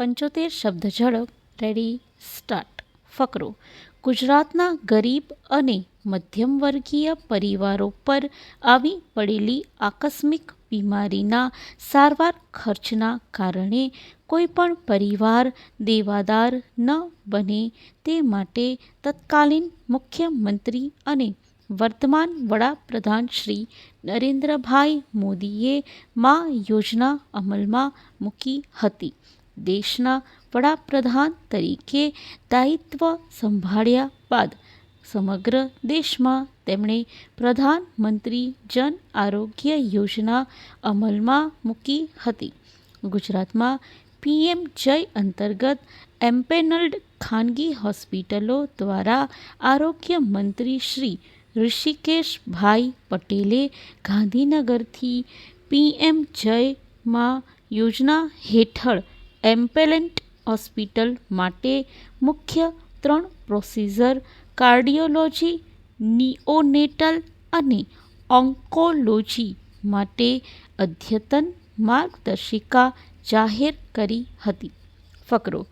પંચોતેર શબ્દ ઝડપ રેડી સ્ટાર્ટ ફકરો. ગુજરાતના ગરીબ અને મધ્યમવર્ગીય પરિવારો પર આવી પડેલી આકસ્મિક બીમારીના સારવાર ખર્ચના કારણે કોઈપણ પરિવાર દેવાદાર ન બને તે માટે તત્કાલીન મુખ્યમંત્રી અને વર્તમાન વડાપ્રધાન શ્રી નરેન્દ્રભાઈ મોદીએ મા યોજના અમલમાં મૂકી હતી. દેશના વડાપ્રધાન તરીકે દાયિત્વ સંભાળ્યા બાદ સમગ્ર દેશમાં તેમણે પ્રધાનમંત્રી જન આરોગ્ય યોજના અમલમાં મૂકી હતી. ગુજરાતમાં પીએમ જય અંતર્ગત એમ્પેનલ્ડ ખાનગી હોસ્પિટલો દ્વારા આરોગ્ય મંત્રી શ્રી ઋષિકેશભાઈ પટેલે ગાંધીનગરથી પીએમ જય મા યોજના હેઠળ એમ્પેનલ્ડ હોસ્પિટલ માટે મુખ્ય ત્રણ પ્રોસિઝર કાર્ડિયોલોજી, નિઓનેટલ અને ઓન્કોલોજી માટે અદ્યતન માર્ગદર્શિકા જાહેર કરી હતી. ફકરો,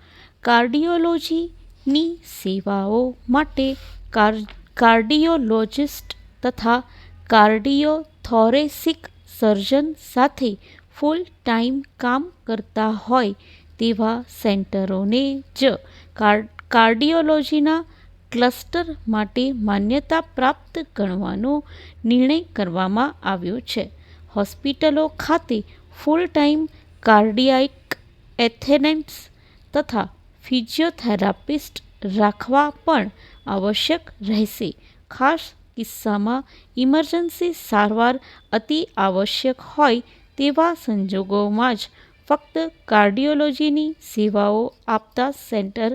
કાર્ડિયોલોજીની સેવાઓ માટે કાર્ડિયોલોજિસ્ટ તથા કાર્ડિયોથોરેસિક સર્જન સાથે ફૂલ ટાઈમ કામ કરતા હોય તેવા સેન્ટરોને જ કાર્ડિયોલોજીના ક્લસ્ટર માટે માન્યતા પ્રાપ્ત ગણવાનો નિર્ણય કરવામાં આવ્યો છે. હોસ્પિટલો ખાતે ફૂલ ટાઈમ કાર્ડિયાક એથેટેન્ડ્સ તથા ફિઝિયોથેરાપિસ્ટ રાખવા પણ આવશ્યક રહેશે. ખાસ કિસ્સામાં ઇમરજન્સી સારવાર અતિ આવશ્યક હોય તેવા સંજોગોમાં જ ફક્ત કાર્ડિયોલોજીની સેવાઓ આપતા સેન્ટર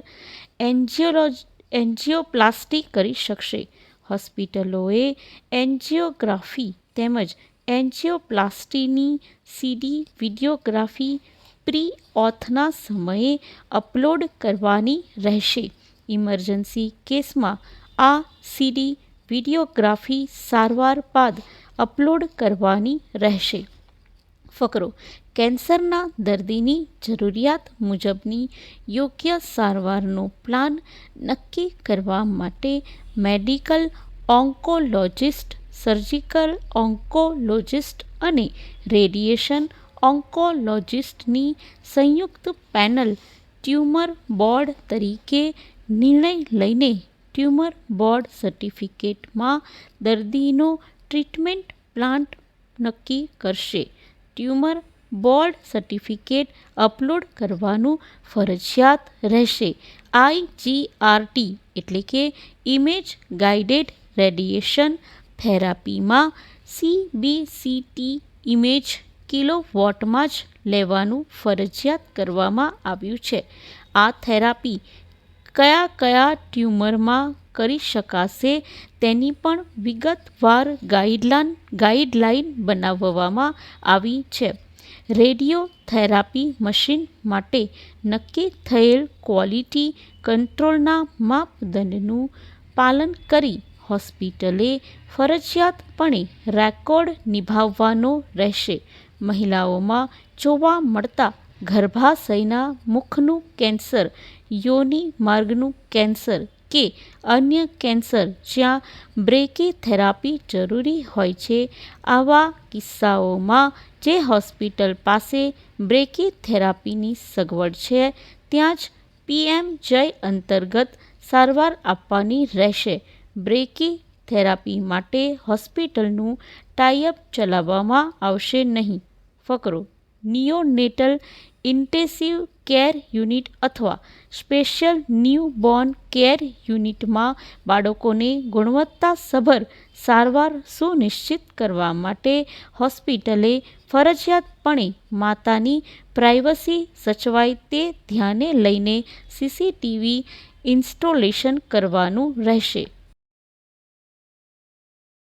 એન્જિયોપ્લાસ્ટી કરી શકશે. હોસ્પિટલોએ એન્જિયોગ્રાફી તેમજ એન્જિયોપ્લાસ્ટીની સીડી વિડીયોગ્રાફી પ્રી ઓથના સમયે અપલોડ કરવાની રહેશે. ઇમરજન્સી કેસમાં આ સીડી વિડીયોગ્રાફી સારવાર બાદ અપલોડ કરવાની રહેશે. ફકરો. કેન્સરના દર્દીની જરૂરિયાત મુજબની યોગ્ય સારવારનો પ્લાન નક્કી કરવા માટે મેડિકલ ઓન્કોલોજિસ્ટ, સર્જિકલ ઓન્કોલોજિસ્ટ અને રેડિયેશન ઓન્કોલોજિસ્ટની સંયુક્ત પેનલ ટ્યુમર બોર્ડ તરીકે નિર્ણય લઈને ટ્યુમર બોર્ડ સર્ટિફિકેટમાં દર્દીનો ટ્રીટમેન્ટ પ્લાન નક્કી કરશે. ટ્યુમર બોર્ડ સર્ટિફિકેટ અપલોડ કરવાનું ફરજિયાત રહેશે. આઈજીઆરટી એટલે કે ઇમેજ ગાઇડેડ રેડિયેશન થેરાપીમાં સીબીસીટી ઇમેજ કિલો વોટમાં જ લેવાનું ફરજિયાત કરવામાં આવ્યું છે. આ થેરાપી કયા કયા ટ્યુમરમાં કરી શકાશે તેની પણ વિગતવાર ગાઈડલાઇન ગાઈડલાઈન બનાવવામાં આવી છે. રેડિયો થેરાપી મશીન માટે નક્કી થયેલ ક્વોલિટી કંટ્રોલના માપદંડનું પાલન કરી હોસ્પિટલે ફરજિયાતપણે રેકોર્ડ નિભાવવાનો રહેશે. મહિલાઓમાં જોવા મળતા ગર્ભાશયના મુખનું કેન્સર, યોનિ માર્ગનું કેન્સર કે અન્ય કેન્સર જ્યાં બ્રેકીથેરાપી જરૂરી હોય છે, આવા કિસ્સાઓમાં જે હોસ્પિટલ પાસે બ્રેકીથેરાપીની સગવડ છે, ત્યાં જ પીએમ જય અંતર્ગત સારવાર આપવાની રહેશે. બ્રેકી થેરાપી માટે હોસ્પિટલનું ટાઈઅપ ચલાવવામાં આવશે નહીં. ફકરો, નિયોનેટલ ઇન્ટેન્સિવ કેર યુનિટ અથવા સ્પેશિયલ ન્યૂ બોર્ન કેર યુનિટમાં બાળકોને ગુણવત્તાસભર સારવાર સુનિશ્ચિત કરવા માટે હોસ્પિટલે ફરજિયાતપણે માતાની પ્રાઇવસી સચવાય તે ધ્યાને લઈને સીસીટીવી ઇન્સ્ટોલેશન કરવાનું રહેશે.